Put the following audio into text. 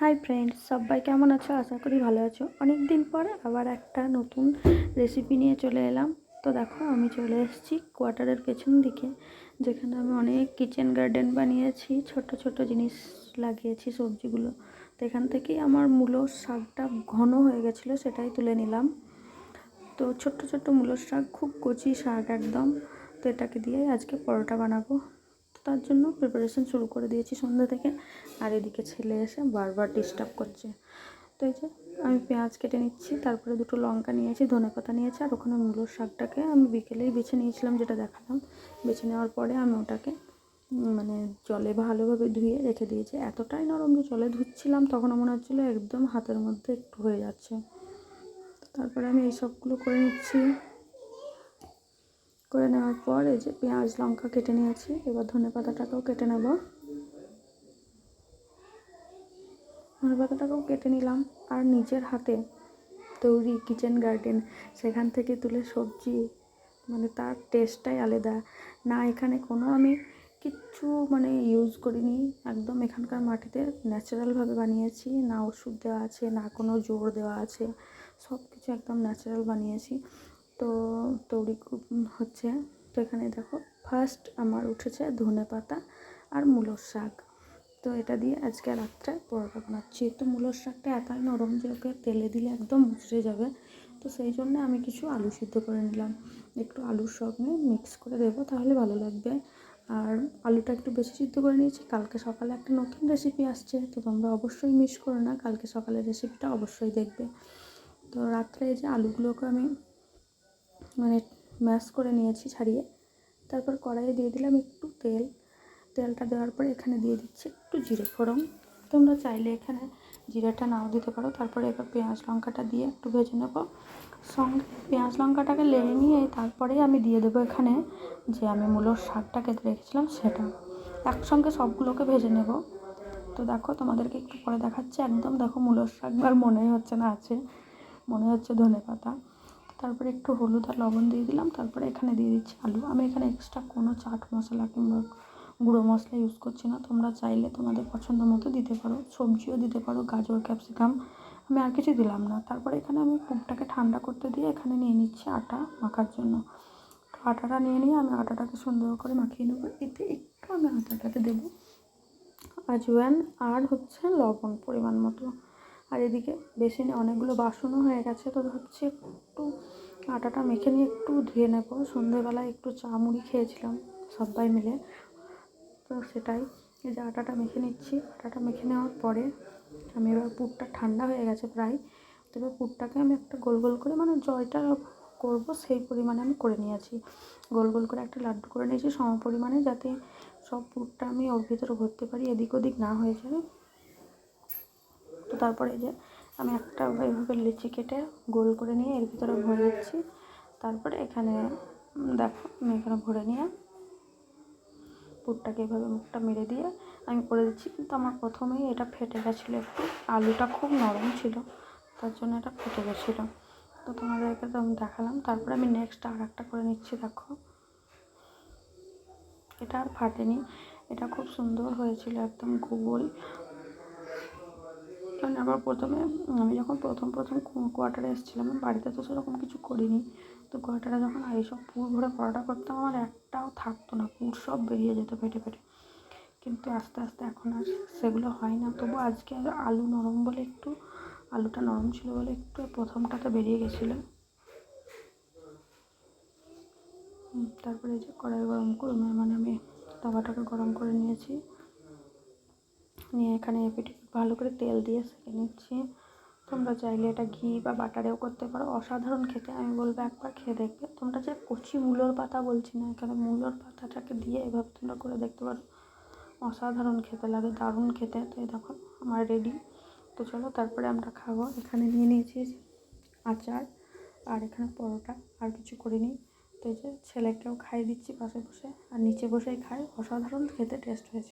Hi friends সবাই কেমন আছো? আশা করি ভালো আছো। অনেক দিন পর আবার একটা নতুন রেসিপি নিয়ে চলে এলাম। তো দেখো, আমি চলে এসেছি কোয়ার্টারের পেছন দিকে, যেখানে আমি অনেক কিচেন গার্ডেন বানিয়েছি, ছোট ছোট জিনিস লাগিয়েছি, সবজিগুলো। তো এখান থেকেই আমার মূলোর শাকটা ঘন হয়ে গেছিল, সেটাই তুলে নিলাম। তো ছোট্ট ছোট্ট মূলোর শাক, খুব কচি শাক একদম। তো এটাকে দিয়ে আজকে পরোটা বানাবো। তার জন্য প্রিপারেশন শুরু করে দিয়েছি সন্ধ্যা থেকে। আর এদিকে ছেলে এসে বারবার ডিস্টার্ব করছে। তো এই যে আমি পেঁয়াজ কেটে নিচ্ছি, তারপরে দুটো লঙ্কা নিয়েছি, ধনে পাতা নিয়েছি, আর ওখানে মূলোর শাকটাকে আমি বিকেলেই বেছে নিয়েছিলাম, যেটা দেখালাম। বেছে নেওয়ার পরে আমি ওটাকে মানে জলে ভালোভাবে ধুয়ে রেখে দিয়েছি। এতটাই নরম যে জলে ধুচ্ছিলাম তখন মনে হচ্ছিল একদম হাতের মধ্যে একটু হয়ে যাচ্ছে। তারপরে আমি এই সবগুলো করে নিচ্ছি। করে নেওয়ার পর এই যে পেঁয়াজ, লঙ্কা কেটে নিয়েছি। এবার ধনে পাতাটাকেও কেটে নেব। ধনে পাতাটাকেও কেটে নিলাম। আর নিজের হাতে তৈরি কিচেন গার্ডেন সেখান থেকে তুলে সবজি মানে তার টেস্টটাই আলাদা। না, এখানে কোনো আমি কিচ্ছু মানে ইউজ করিনি। একদম এখানকার মাটিতে ন্যাচারালভাবে বানিয়েছি। না ওষুধ দেওয়া আছে, না কোনো জোর দেওয়া আছে। সব কিছু একদম ন্যাচারাল বানিয়েছি। তো তৈরি হচ্ছে, তো এখানে দেখো ফার্স্ট আমার উঠেছে ধনে পাতা আর মূলোর শাক। তো এটা দিয়ে আজকে রাত্রে পরোটা বানাচ্ছি। তো মূলোর শাকটা এতই নরম যে ওকে তেলে দিলে একদম মুচড়ে যাবে। তো সেই জন্য আমি কিছু আলু সিদ্ধ করে নিলাম। একটু আলুর সঙ্গে মিক্স করে দেবো, তাহলে ভালো লাগবে। আর আলুটা একটু বেশি সিদ্ধ করে নিয়েছি। কালকে সকালে একটা নতুন রেসিপি আসছে, তো তোমরা অবশ্যই মিস করো না। কালকে সকালের রেসিপিটা অবশ্যই দেখবে। তো রাত্রে এই যে আলুগুলোকে আমি মানে ম্যাশ করে নিয়েছি ছাড়িয়ে। তারপর কড়াইয়ে দিয়ে দিলাম একটু তেল। তেলটা দেওয়ার পরে এখানে দিয়ে দিচ্ছি একটু জিরে ফোড়ন। তোমরা চাইলে এখানে জিরেটা নাও দিতে পারো। তারপরে এবার পেঁয়াজ লঙ্কাটা দিয়ে একটু ভেজে নেব। সঙ্গে পেঁয়াজ লঙ্কাটাকে লেড়ে নিয়ে তারপরেই আমি দিয়ে দেবো এখানে যে আমি মূলোর শাকটা কেটে রেখেছিলাম সেটা। একসঙ্গে সবগুলোকে ভেজে নেব। তো দেখো তোমাদেরকে একটু পরে দেখাচ্ছি। একদম দেখো মূলোর শাক, আর মনেই হচ্ছে না আছে। মনে হচ্ছে ধনে পাতা তারপরে একটু হলুদ আর লবণ দিয়ে দিলাম, তারপরে এখানে দিয়ে দিচ্ছি আলু। আমি এখানে এক্সট্রা কোনো চাট মশলা কিংবা গুঁড়ো মশলা ইউজ করছি না। তোমরা চাইলে তোমাদের পছন্দ মতো দিতে পারো, সবজিও দিতে পারো, গাজর ক্যাপসিকাম আমি আর কিছু দিলাম না। তারপরে এখানে আমি পুরটাকে ঠান্ডা করতে দিয়ে এখানে নিয়ে নিচ্ছি আটা মাখার জন্য। তো আটাটা নিয়ে নিয়ে আমি আটাটাকে সুন্দর করে মাখিয়ে নেব। এতে একটু আমি আটাটাতে দেবো। আজওয়ান আর হচ্ছে লবণ পরিমাণ মতো। আর এদিকে বেসিনে অনেকগুলো বাসনও হয়ে গেছে, তো ভাবছি একটু আটাটা মেখে নিয়ে একটু ধুয়ে নেব। সন্ধেবেলায় একটু চা মুড়ি খেয়েছিলাম সবাই মিলে, তো সেটাই। এই যে আটাটা মেখে নিচ্ছি। আটাটা মেখে নেওয়ার পরে আমি এবার পুরটা ঠান্ডা হয়ে গেছে প্রায়, তো এবার পুরটাকে আমি একটা গোল গোল করে মানে জয়টা করব সেই পরিমাণে আমি করে নিয়েছি। গোল গোল করে একটা লাড্ডু করে নিয়েছি সম পরিমাণে যাতে সব পুরটা আমি ওর ভিতরে ভরতে পারি, এদিক ওদিক না হয়ে যায়। তো তারপরে এই যে আমি একটা এইভাবে লিচি কেটে গোল করে নিয়ে এর ভিতরে ভরে দিচ্ছি তারপরে এখানে দেখো, আমি এখানে ভরে নিয়ে পুরটাকে এভাবে মুখটা মেরে দিয়ে আমি করে দিচ্ছি। কিন্তু আমার প্রথমেই এটা ফেটে গেছিল একটু। আলুটা খুব নরম ছিল, তার জন্য এটা ফেটে গেছিল। তো তোমাদেরকে তো আমি দেখালাম। তারপরে আমি নেক্সট আর একটা করে নিচ্ছি, দেখো। এটা আর ফাটেনি। এটা খুব সুন্দর হয়েছিল, একদম গোল। কারণ আবার প্রথমে আমি যখন প্রথম প্রথম কোয়ার্টারে এসেছিলাম বাড়িতে তো সেরকম কিছু করিনি। তো কোয়ার্টারে যখন এইসব পুর ভরে পরোটা করতাম, আমার একটাও থাকতো না, পুর সব বেরিয়ে যেত ফেটে ফেটে কিন্তু আস্তে আস্তে এখন আর সেগুলো হয় না। তবু আজকে আলু নরম বলে একটু, আলুটা নরম ছিল বলে একটু প্রথমটাতে বেরিয়ে গেছিল। তারপরে যে কড়াই গরম করে মানে আমি তাওয়াটাকে গরম করে নিয়েছি। নিয়ে এখানে এপিট ভালো করে তেল দিয়ে সেঁকে নিচ্ছি। তোমরা চাইলে এটা ঘি বা বাটারেও করতে পারো। অসাধারণ খেতে। আমি বলব একবার খেয়ে দেখবে। তোমরা যে কচি মূলোর পাতা বলছি না এখানে মূলোর পাতাটাকে দিয়ে এভাবে তোমরা করে দেখতে পারো। অসাধারণ খেতে লাগে, দারুণ খেতে। তো এই দেখো, আমার রেডি তো চলো, তারপরে আমরা খাব। এখানে নিয়ে নিয়েছি আচার আর এখানে পরোটা। আর কিছু করিনি। তো এই যে ছেলেকেও খাইয়ে দিচ্ছি পাশে বসে। আর নিচে বসেই খাই অসাধারণ খেতে, টেস্ট হয়েছে।